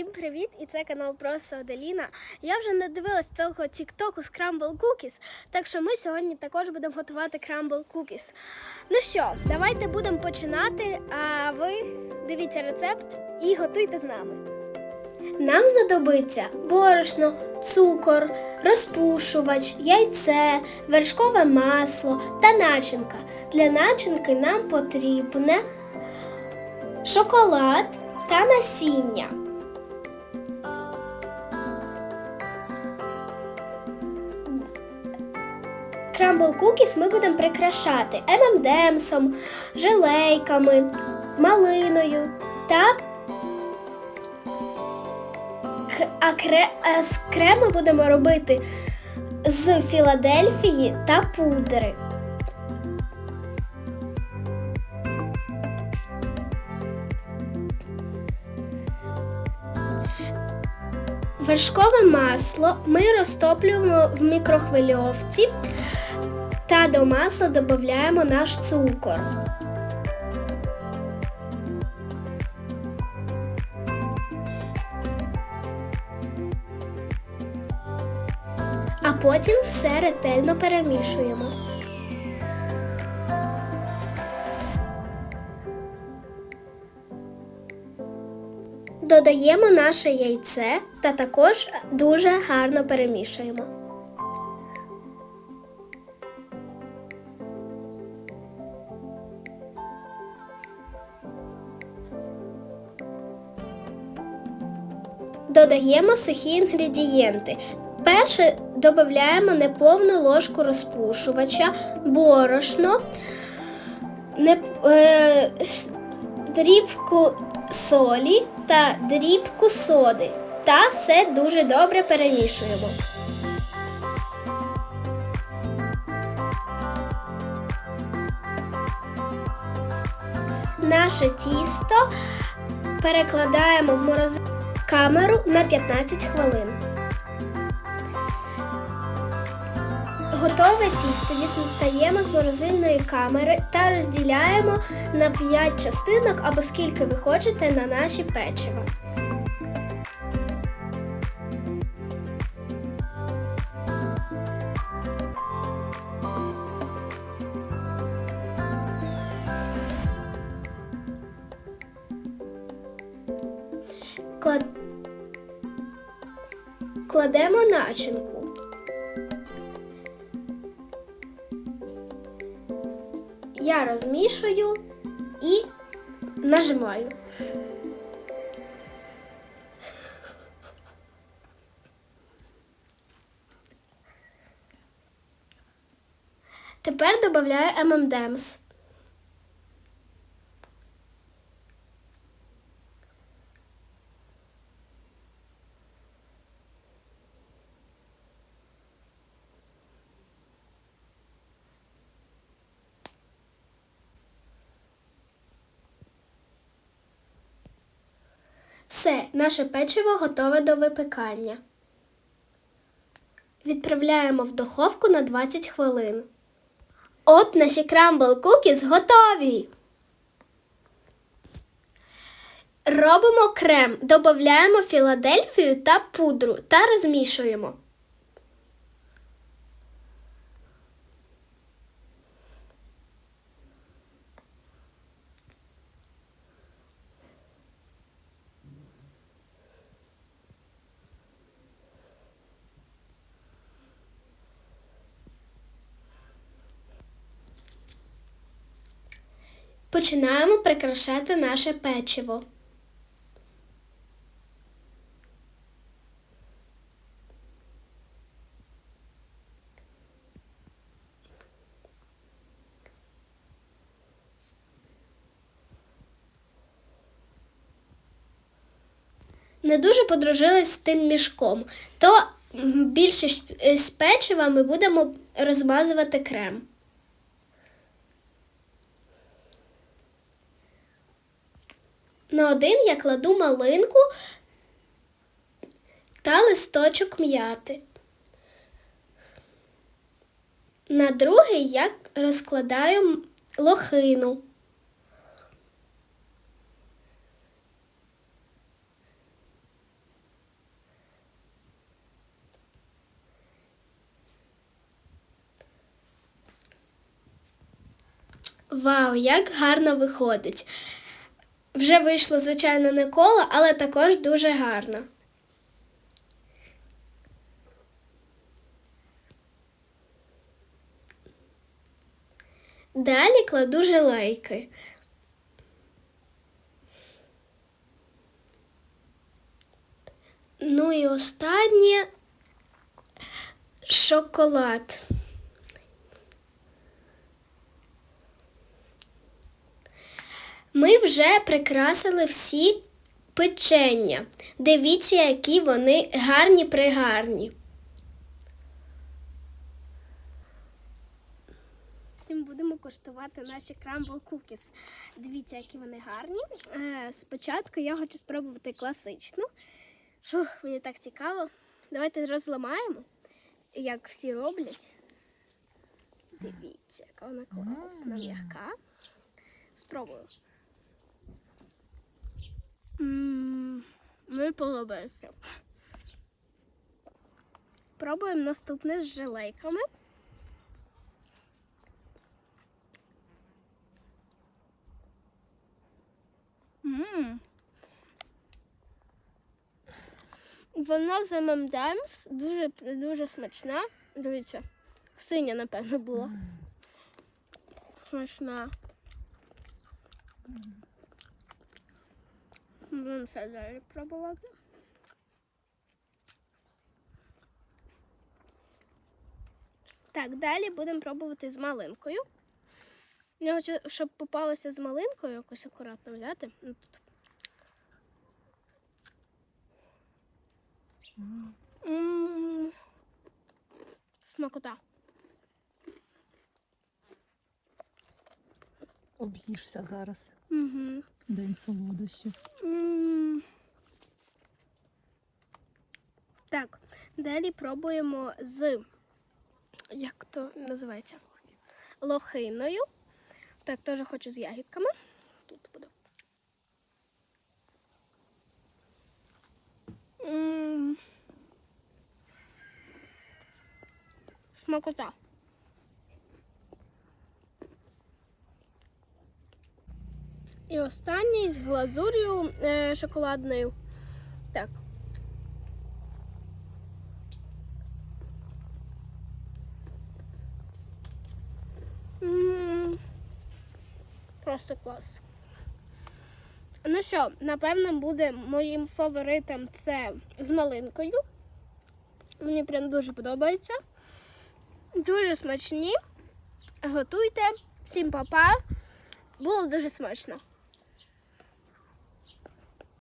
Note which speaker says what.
Speaker 1: Всім привіт! І це канал Просто Аделіна. Я вже не дивилась того тіктоку Scramble Cookies, так що ми сьогодні також будемо готувати Crumble Cookies. Ну що, давайте будемо починати. А ви дивіться рецепт і готуйте з нами. Нам знадобиться борошно, цукор, розпушувач, яйце, вершкове масло та начинка. Для начинки нам потрібне шоколад та насіння. Крамбл кукіс ми будемо прикрашати ММДемсом, желейками, малиною та а кре... з креми будемо робити з Філадельфії та пудри. Вершкове масло ми розтоплюємо в мікрохвильовці та до масла додаємо наш цукор. А потім все ретельно перемішуємо. Додаємо наше яйце та також дуже гарно перемішуємо. Додаємо сухі інгредієнти. Перше додаємо неповну ложку розпушувача, борошно, не, е, дрібку солі та дрібку соди. Та все дуже добре перемішуємо. Наше тісто перекладаємо в морозильну камеру на 15 хвилин. Готове тісто дістаємо з морозильної камери та розділяємо на 5 частинок або скільки ви хочете на наші печива. Клад... Кладемо начинку. Я розмішую і нажимаю. Тепер додаю M&M's. Все, наше печиво готове до випікання. Відправляємо в духовку на 20 хвилин. От наші крамбл кукіс готові. Робимо крем, додаємо Філадельфію та пудру та розмішуємо. Починаємо прикрашати наше печиво. Не дуже подружились з тим мішком, то м, більшість е, з печива ми будемо розмазувати крем. На один я кладу малинку та листочок м'яти. На другий я розкладаю лохину. Вау, як гарно виходить! Вже вийшло, звичайно, не коло, але також дуже гарно. Далі кладу желейки. Ну і останнє шоколад. Ми вже прикрасили всі печення. Дивіться, які вони гарні пригарні. Всім будемо коштувати наші крамбл кукіс. Дивіться, які вони гарні. Е, спочатку я хочу спробувати класичну. Фух, мені так цікаво. Давайте розламаємо, як всі роблять. Дивіться, яка вона класна, м'яка. Спробую. М, Мені подобається. Пробуємо наступне з желейками. Мм. Вона з ММДМС дуже, дуже смачна. Дивіться, синя, напевно, була. Смачна. Будемо все далі пробувати. Так, далі будемо пробувати з малинкою. Я хочу, щоб попалося з малинкою, якось акуратно взяти. Ну, тут. М, Смакота.
Speaker 2: Об'їшся зараз.
Speaker 1: Угу.
Speaker 2: День солодощів.
Speaker 1: М. Так, далі пробуємо з як то називається? Лохиною. Так, теж хочу з ягідками. Тут буде. М. Смакота. І останній з глазур'ю е, шоколадною. Так. Просто клас. Ну що, напевно, буде моїм фаворитом це з малинкою. Мені прям дуже подобається. Дуже смачні. Готуйте. Всім па-па. Було дуже смачно.